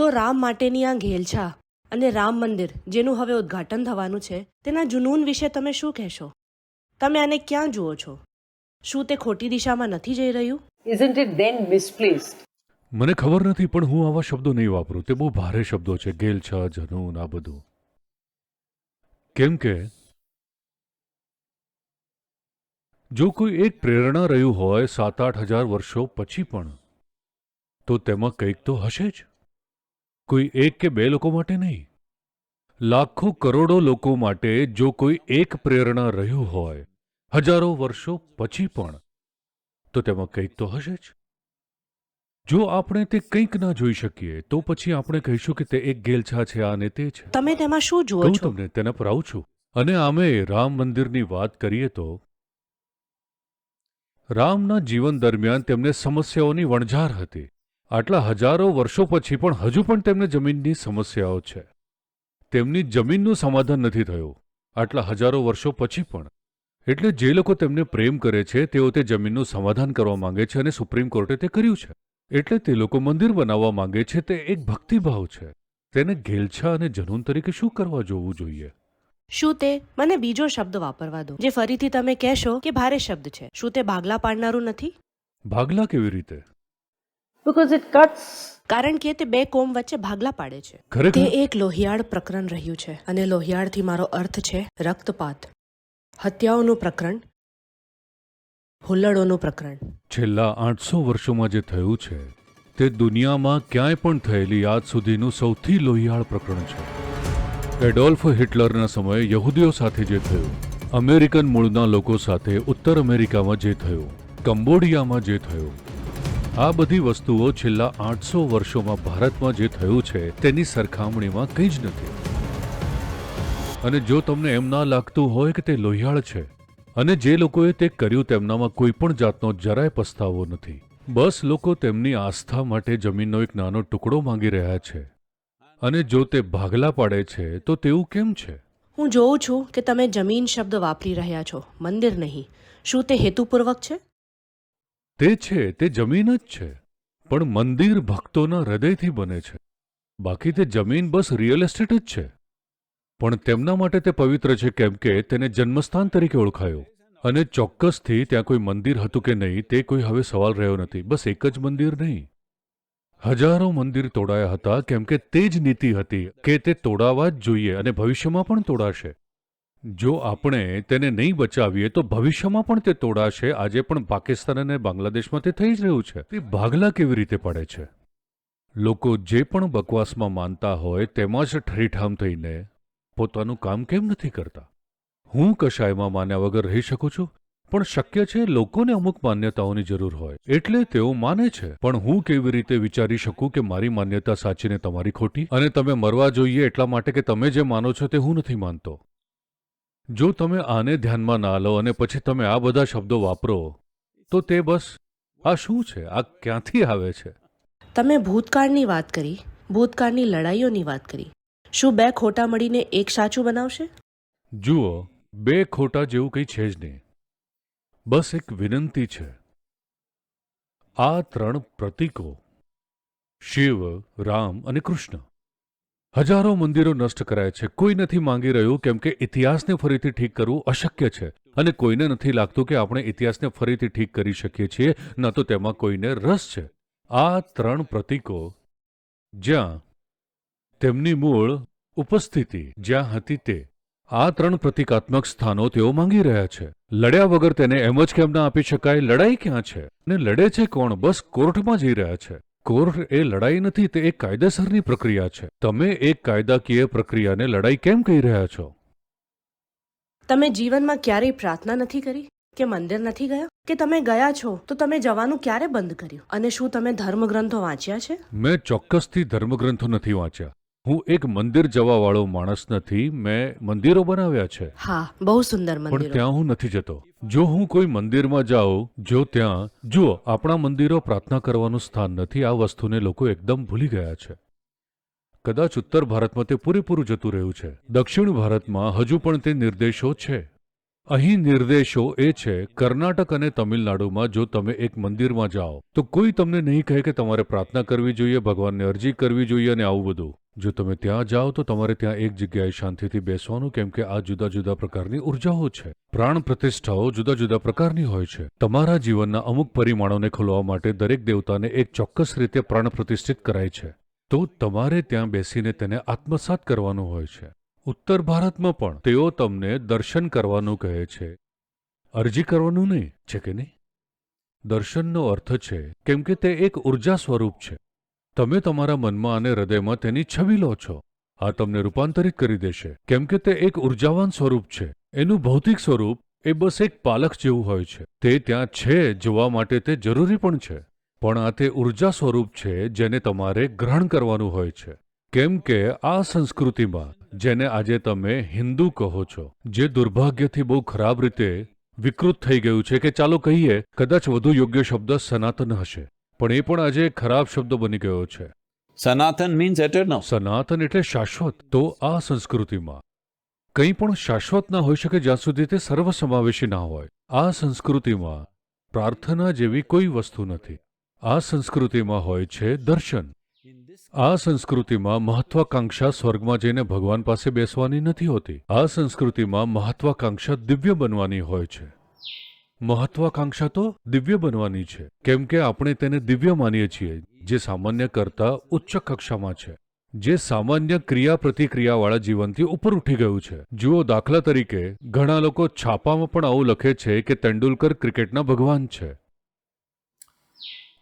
તો રામ માટેની આ ઘેલછા અને રામ મંદિર જેનું હવે ઉદ્ઘાટન થવાનું છે તેના જુનૂન વિશે તમે શું કહેશો? તમે આને ક્યાં જુઓ છો? શું તે ખોટી દિશામાં નથી જઈ રહ્યું? ઇઝન્ટ ઇટ ધેન મિસપ્લેસ્ડ મને ખબર નથી પણ હું આવા શબ્દો નહીં વાપરું. તે બહુ ભારે શબ્દો છે. ગેલછા જનૂન આ બધું. કેમ કે જો કોઈ એક પ્રેરણા રહ્યું હોય સાત આઠ હજાર વર્ષો પછી પણ તો તેમાં કંઈક તો હશે જ. કોઈ એક કે બે લોકો માટે નહીં. લાખો કરોડો લોકો માટે જો કોઈ એક પ્રેરણા રહ્યું હોય હજારો વર્ષો પછી પણ તો તેમાં કંઈક તો હશે જ. જો આપણે તે કંઈક ના જોઈ શકીએ તો પછી આપણે કહીશું કે તે એક ગેલછા છે આ ને તે છે. તમે તેમાં શું જુઓ છો? તમને તેના પર આવું છું. અને આમે રામ મંદિરની વાત કરીએ તો રામના જીવન દરમિયાન તેમને સમસ્યાઓની વણઝાર હતી. આટલા હજારો વર્ષો પછી પણ હજુ પણ તેમને જમીનની સમસ્યાઓ છે. તેમની જમીનનું સમાધાન નથી થયું. આટલા હજારો વર્ષો પછી પણ. એટલે જે લોકો તેમને પ્રેમ કરે છે તેઓ તે જમીનનું સમાધાન કરવા માંગે છે અને સુપ્રીમ કોર્ટે તે કર્યું છે. એટલે તે લોકો મંદિર બનાવવા માંગે છે તે એક ભક્તિભાવ છે. તેને ઘેલછા અને જનૂન તરીકે શું કરવા જોવું જોઈએ? શું તે? મને બીજો શબ્દ વાપરવા દો જે ફરીથી તમે કહેશો કે ભારે શબ્દ છે. શું તે ભાગલા પાડનારું નથી? ભાગલા કેવી રીતે? Because it cuts. કારણ કે તે બે કોમ વચ્ચે ભાગલા પાડે છે. તે એક લોહિયાળ પ્રકરણ રહ્યું છે અને લોહિયાળથી મારો અર્થ છે રક્તપાત. હત્યાઓનું પ્રકરણ હુલ્લડોનું પ્રકરણ. છેલ્લા આઠસો વર્ષોમાં જે થયું છે તે દુનિયામાં ક્યાંય પણ થયેલી આજ સુધીનું સૌથી લોહિયાળ પ્રકરણ છે. એડોલ્ફ હિટલરના સમયે યહૂદીઓ સાથે જે થયું અમેરિકન મૂળના લોકો સાથે ઉત્તર અમેરિકામાં જે થયું કંબોડિયામાં જે થયું આ બધી વસ્તુઓ છેલ્લા આઠસો વર્ષોમાં ભારતમાં જે થયું છે, તેની સરખામણીમાં કંઈ જ નથી. અને જો તમને એમ ના લાગતું હોય કે તે લોહિયાળ છે, અને જે લોકોએ તે કર્યું તેમનામાં કોઈ પણ જાતનો જરાય પસ્તાવો નથી. બસ લોકો તેમની આસ્થા માટે જમીનનો એક નાનો ટુકડો માંગી રહ્યા છે. અને જો તે ભાગલા પાડે છે, તો તેવું કેમ છે? હું જોઉં છું કે તમે જમીન શબ્દ વાપરી રહ્યા છો, મંદિર નહીં. શું તે હેતુપૂર્વક છે? તે છે, તે જમીન જ છે, પણ મંદિર ભક્તોના હૃદયથી બને છે. બાકી તે જમીન બસ રિયલ એસ્ટેટ જ છે. પણ તેમના માટે તે પવિત્ર છે કેમ કે તેને જન્મસ્થાન તરીકે ઓળખાયું. અને ચોક્કસથી ત્યાં કોઈ મંદિર હતું કે નહીં, તે કોઈ હવે સવાલ રહ્યો નથી. બસ એક જ મંદિર નહીં. હજારો મંદિર તોડાયા હતા, કેમ કે તે જ નીતિ હતી કે તે તોડાવા જ જોઈએ અને ભવિષ્યમાં પણ તોડાશે. જો આપણે તેને નહીં બચાવીએ, તો ભવિષ્યમાં પણ તે તોડાશે. આજે પણ પાકિસ્તાન અને બાંગ્લાદેશમાં તે થઈ જ રહ્યું છે. તે ભાગલા કેવી રીતે પડે છે? લોકો જે પણ બકવાસમાં માનતા હોય, તેમાં જ ઠરીઠામ થઈને પોતાનું કામ કેમ નથી કરતા? હું કશાયમાં માન્યા વગર રહી શકું છું? પણ શક્ય છે લોકોને અમુક માન્યતાઓની જરૂર હોય. એટલે તેઓ માને છે. પણ હું કેવી રીતે વિચારી શકું કે મારી માન્યતા સાચી ને તમારી ખોટી? અને તમે મરવા જોઈએ એટલા માટે કે તમે જે માનો છો તે હું નથી માનતો. જો તમે આને ધ્યાનમાં ના લો અને પછી તમે આ બધા શબ્દો વાપરો તો તે બસ આ શું છે? આ ક્યાંથી આવે છે? તમે ભૂતકાળની વાત કરી ભૂતકાળની લડાઈઓની વાત કરી. શું બે ખોટા મળીને એક સાચું બનાવશે? જુઓ બે ખોટા જેવું કંઈ છે જ નહીં. બસ એક વિનંતી છે. આ ત્રણ પ્રતીકો શિવ રામ અને કૃષ્ણ. હજારો મંદિરો નષ્ટ કરાય છે. કોઈ નથી માંગી રહ્યું કેમ કે ઇતિહાસને ફરીથી ઠીક કરવું અશક્ય છે. અને કોઈને નથી લાગતું કે આપણે ઇતિહાસને ફરીથી ઠીક કરી શકીએ છીએ, ન તો તેમાં કોઈને રસ છે. આ ત્રણ પ્રતીકો. જ્યાં તેમની મૂળ ઉપસ્થિતિ, જ્યાં હતી તે. આ ત્રણ પ્રતિકાત્મક સ્થાનો તેઓ માંગી રહ્યા છે. લડ્યા વગર તેને એમ જ કેમ ના આપી શકાય? લડાઈ ક્યાં છે? ને લડે છે કોણ? બસ કોર્ટમાં જઈ રહ્યા છે. કોર્ટ એ લડાઈ નથી તે એક કાયદેસરની પ્રક્રિયા છે. તમે એક કાયદાકીય પ્રક્રિયાને લડાઈ કેમ કહી રહ્યા છો? તમે જીવનમાં ક્યારેય પ્રાર્થના નથી કરી? કે મંદિર નથી ગયા? કે તમે ગયા છો? તો તમે જવાનું ક્યારે બંધ કર્યું? અને શું તમે ધર્મગ્રંથો વાંચ્યા છે? મેં ચોક્કસથી ધર્મગ્રંથો નથી વાંચ્યા. હું એક મંદિર જવાવાળો માણસ નથી મેં મંદિરો બનાવ્યા છે. હા બહુ સુંદર પણ ત્યાં હું નથી જતો. જો હું કોઈ મંદિરમાં જાઉં જો ત્યાં જુઓ આપણા મંદિરો પ્રાર્થના કરવાનું સ્થાન નથી આ વસ્તુને લોકો એકદમ ભૂલી ગયા છે. કદાચ ઉત્તર ભારતમાં તે પૂરેપૂરું જતું રહ્યું છે. દક્ષિણ ભારતમાં હજુ પણ તે નિર્દેશો છે. અહીં નિર્દેશો એ છે, કર્ણાટક અને તમિલનાડુમાં જો તમે એક મંદિરમાં જાઓ, તો કોઈ તમને નહીં કહે કે તમારે પ્રાર્થના કરવી જોઈએ, ભગવાનને અરજી કરવી જોઈએ અને આવું બધું. જો તમે ત્યાં જાઓ, તો તમારે ત્યાં એક જગ્યાએ શાંતિથી બેસવાનું, કેમ કે આ જુદા જુદા પ્રકારની ઉર્જાઓ છે. પ્રાણ પ્રતિષ્ઠાઓ જુદા જુદા પ્રકારની હોય છે. તમારા જીવનના અમુક પરિમાણોને ખોલવા માટે દરેક દેવતાને એક ચોક્કસ રીતે પ્રાણ પ્રતિષ્ઠિત કરાય છે. તો તમારે ત્યાં બેસીને તેને આત્મસાત કરવાનું હોય છે. ઉત્તર ભારતમાં પણ તેઓ તમને દર્શન કરવાનું કહે છે. અરજી કરવાનું નહીં, છે કે નહીં? દર્શનનો અર્થ છે, કેમ કે તે એક ઊર્જા સ્વરૂપ છે. તમે તમારા મનમાં અને હૃદયમાં તેની છબી લો છો. આ તમને રૂપાંતરિત કરી દેશે. કેમ કે તે એક ઉર્જાવાન સ્વરૂપ છે. એનું ભૌતિક સ્વરૂપ એ બસ એક પાલખ જેવું હોય છે. તે ત્યાં છે, જોવા માટે તે જરૂરી પણ છે. પણ આ તે ઊર્જા સ્વરૂપ છે જેને તમારે ગ્રહણ કરવાનું હોય છે. કેમ કે આ સંસ્કૃતિમાં જેને આજે તમે હિન્દુ કહો છો જે દુર્ભાગ્યથી બહુ ખરાબ રીતે વિકૃત થઈ ગયું છે કે ચાલો કહીએ કદાચ વધુ યોગ્ય શબ્દ સનાતન હશે. પણ એ પણ આજે ખરાબ શબ્દ બની ગયો છે. સનાતન મીન્સ એટર્નલ સનાતન એટલે શાશ્વત. તો આ સંસ્કૃતિમાં કંઈ પણ શાશ્વત ના હોઈ શકે જ્યાં સુધી તે સર્વસમાવેશી ના હોય. આ સંસ્કૃતિમાં પ્રાર્થના જેવી કોઈ વસ્તુ નથી. આ સંસ્કૃતિમાં હોય છે દર્શન. આ સંસ્કૃતિમાં મહત્વાકાંક્ષા સ્વર્ગમાં જઈને ભગવાન પાસે બેસવાની નથી હોતી. આ સંસ્કૃતિમાં મહત્વાકાંક્ષા દિવ્ય બનવાની હોય છે. મહત્વાકાંક્ષા તો દિવ્ય બનવાની છે. કેમ કે આપણે તેને દિવ્ય માનીએ છીએ, જે સામાન્ય કરતા ઉચ્ચ કક્ષામાં છે. જે સામાન્ય ક્રિયા પ્રતિક્રિયાવાળા જીવનથી ઉપર ઉઠી ગયું છે. જુઓ દાખલા તરીકે, ઘણા લોકો છાપામાં પણ આવું લખે છે કે તેંડુલકર ક્રિકેટના ભગવાન છે.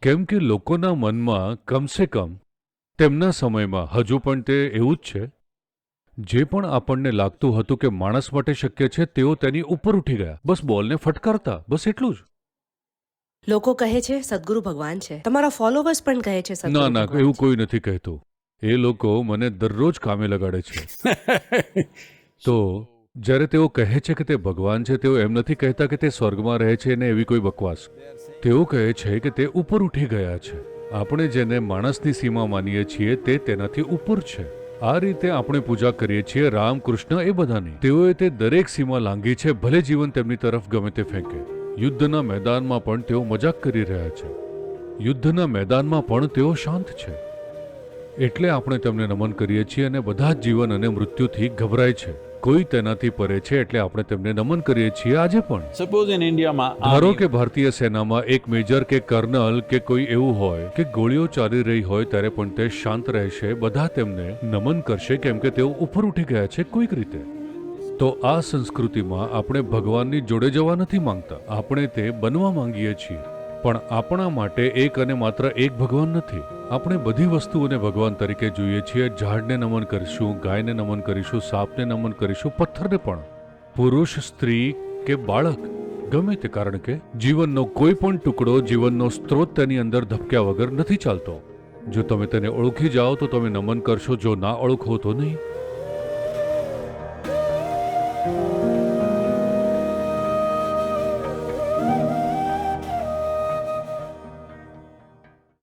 કેમ કે લોકોના મનમાં કમસે કમ તેમના સમયમાં હજુ પણ તે એવું જ છે. જે પણ આપણને લાગતું હતું કે માણસ માટે શક્ય છે તેઓ તેની ઉપર ઉઠી ગયા. બસ બોલને ફટકારતા. બસ એટલું જ. લોકો કહે છે સદગુરુ ભગવાન છે. તમારા ફોલોવર્સ પણ કહે છે ના ના એવું કોઈ નથી કહેતું. એ લોકો મને દરરોજ કામે લગાડે છે. તો જ્યારે તેઓ કહે છે કે તે ભગવાન છે તેઓ એમ નથી કહેતા કે તે સ્વર્ગમાં રહે છે ને એવી કોઈ બકવાસ. તેઓ કહે છે કે તે ઉપર ઉઠી ગયા છે. આપણે જેને માણસની સીમા માનીએ છીએ તે તેનાથી ઉપર છે. આ રીતે આપણે પૂજા કરીએ છીએ રામ કૃષ્ણ એ બધાની. તેઓએ તે દરેક સીમા લાંઘી છે, ભલે જીવન તેમની તરફ ગમે તે ફેંકે. યુદ્ધના મેદાનમાં પણ તેઓ મજાક કરી રહ્યા છે. યુદ્ધના મેદાનમાં પણ તેઓ શાંત છે. એટલે આપણે તેમને નમન કરીએ છીએ અને બધા જ જીવન અને મૃત્યુથી ગભરાય છે. કોઈ તેનાથી પરે છે એટલે આપણે તેમને નમન કરીએ છીએ આજે પણ. સપોઝ ઇન ઇન્ડિયામાં ધારો કે ભારતીય સેનામાં એક મેજર કે કર્નલ કે કોઈ એવું હોય કે ગોળીઓ ચાલી રહી હોય ત્યારે પણ તે શાંત રહેશે બધા તેમને નમન કરશે કેમ કે તેઓ ઉપર ઉઠી ગયા છે કોઈક રીતે. તો આ સંસ્કૃતિમાં આપણે ભગવાનની જોડે જવા નથી માંગતા આપણે તે બનવા માંગીએ છીએ. પણ આપણા માટે એક અને માત્ર એક ભગવાન નથી. આપણે બધી વસ્તુઓને ભગવાન તરીકે જોઈએ છીએ. ઝાડને નમન કરીશું, ગાયને નમન કરીશું, સાપને નમન કરીશું, પથ્થરને પણ. પુરુષ, સ્ત્રી કે બાળક, ગમે તે કારણ કે, જીવનનો કોઈ પણ ટુકડો, જીવનનો સ્ત્રોત તેની અંદર ધબક્યા વગર નથી ચાલતો. જો તમે તેને ઓળખી જાઓ તો તમે નમન કરશો જો ના ઓળખો તો નહીં.